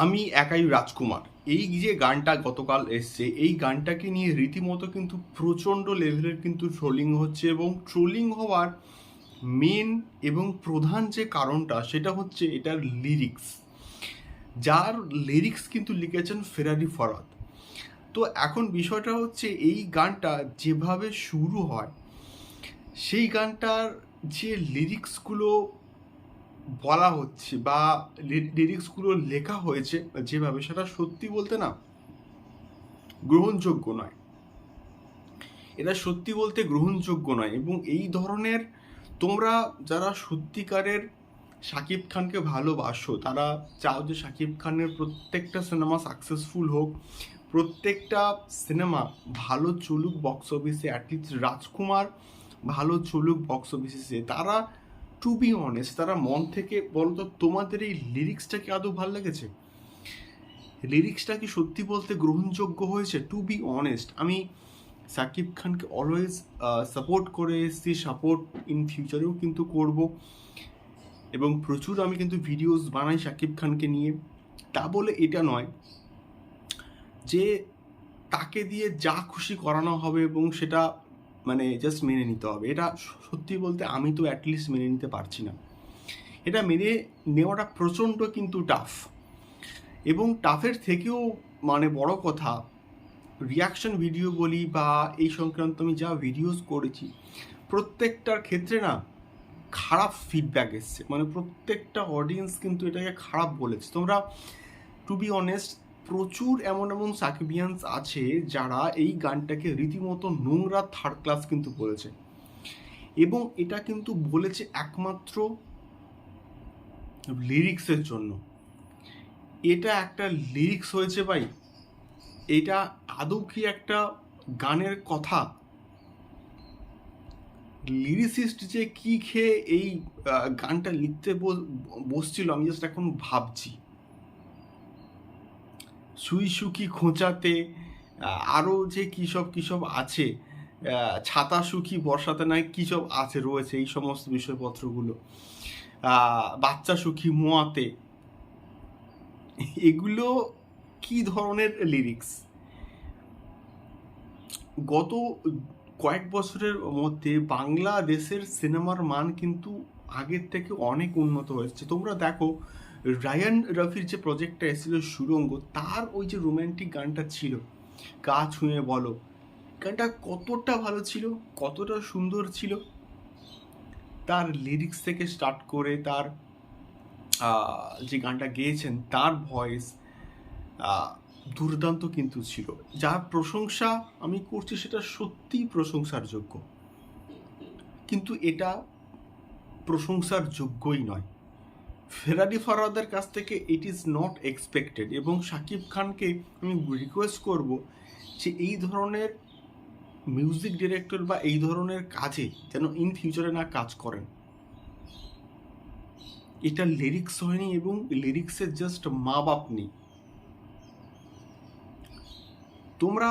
আমি একাই রাজকুমার। এই যে গানটা গতকাল এসছে, এই গানটাকে নিয়ে রীতিমতো কিন্তু প্রচণ্ড লেভেলের কিন্তু ট্রোলিং হচ্ছে এবং ট্রোলিং হওয়ার মেন এবং প্রধান যে কারণটা, সেটা হচ্ছে এটার লিরিক্স যার লিরিক্স কিন্তু লিখেছেন ফেরারি ফরাদ। তো এখন বিষয়টা হচ্ছে, এই গানটা যেভাবে শুরু হয়, সেই গানটার যে লিরিক্সগুলো বলা হচ্ছে বা লিরিক্সগুলো লেখা হয়েছে যেভাবে, সেটা সত্যি বলতে না গ্রহণযোগ্য নয়। এটা সত্যি বলতে গ্রহণযোগ্য নয় এবং এই ধরনের তোমরা যারা সত্যিকারের শাকিব খানকে ভালোবাসো, তারা চাও যে শাকিব খানের প্রত্যেকটা সিনেমা সাকসেসফুল হোক। প্রত্যেকটা সিনেমা ভালো চলুক বক্স অফিসে অ্যাটলিস্ট রাজকুমার ভালো চলুক বক্স অফিসে তারা টু বি অনেস্ট তারা মন থেকে বলতো, তোমাদের এই লিরিক্সটা কি আদৌ ভালো লেগেছে? লিরিক্সটা কি সত্যি বলতে গ্রহণযোগ্য হয়েছে? টু বি অনেস্ট আমি সাকিব খানকে অলওয়েজ সাপোর্ট করে এসেছি সাপোর্ট ইন ফিউচারেও কিন্তু করব। এবং প্রচুর আমি কিন্তু ভিডিওস বানাই সাকিব খানকে নিয়ে। তা বলে এটা নয় যে তাকে দিয়ে যা খুশি করানো হবে এবং সেটা মানে জাস্ট মেনে নিতে হবে। এটা সত্যি বলতে আমি তো অ্যাটলিস্ট মেনে নিতে পারছি না। এটা মেনে নেওয়াটা প্রচণ্ড কিন্তু টাফ এবং টাফের থেকেও মানে বড় কথা রিয়াকশন ভিডিও বলি বা এই সংক্রান্ত আমি যা ভিডিওস করেছি, প্রত্যেকটার ক্ষেত্রে না খারাপ ফিডব্যাক এসছে। মানে প্রত্যেকটা অডিয়েন্স কিন্তু এটাকে খারাপ বলেছে। তোমরা টু বি অনেস্ট প্রচুর এমন এমন সাকিবিয়ান্স আছে যারা এই গানটাকে রীতিমতো নোংরা থার্ড ক্লাস কিন্তু বলেছে। এবং এটা কিন্তু বলেছে একমাত্র লিরিক্সের জন্য। এটা একটা লিরিক্স হয়েছে ভাই। এটা আদৌ কি একটা গানের কথা। লিরিসিস্ট যে কি খেয়ে এই গানটা লিখতে বস- বসছিল আমি জাস্ট এখন ভাবছি। সুই সুখী খোঁচাতে আরও যে কী সব কী সব আছে ছাতা সুখী বর্ষাতে নয়, কী সব আছে রয়েছে এই সমস্ত বিষয়পত্রগুলো। বাচ্চা সুখী মোয়াতে, এগুলো কি ধরনের লিরিক্স গত কয়েক বছরের মধ্যে বাংলাদেশের সিনেমার মান কিন্তু আগের থেকে অনেক উন্নত হয়েছে। তোমরা দেখো রায়ান রফির যে প্রজেক্টটা এসেছিল সুরঙ্গ, তার ওই যে রোম্যান্টিক গানটা ছিল, গা ছুঁয়ে বলো, গানটা কতটা ভালো ছিল, কতটা সুন্দর ছিল, তার লিরিক্স থেকে স্টার্ট করে তার যে গানটা গেয়েছেন, তার ভয়েস দুর্দান্ত কিন্তু ছিল। যার প্রশংসা আমি করছি সেটা সত্যিই প্রশংসার যোগ্য। কিন্তু এটা প্রশংসার যোগ্যই নয়। ফেরারি ফরওয়ার্দের কাছ থেকে ইট ইজ নট এক্সপেক্টেড এবং শাকিব খানকে আমি রিকোয়েস্ট করব যে এই ধরনের মিউজিক ডিরেক্টর বা এই ধরনের কাজে যেন ইন ফিউচারে না কাজ করেন। এটা লিরিক্স হয়নি এবং লিরিক্সের জাস্ট মা বাপ নেই। তোমরা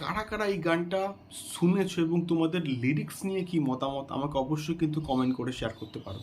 কারা কারা এই গানটা শুনেছো এবং তোমাদের লিরিক্স নিয়ে কি মতামত আমাকে অবশ্যই কিন্তু কমেন্ট করে শেয়ার করতে পারো।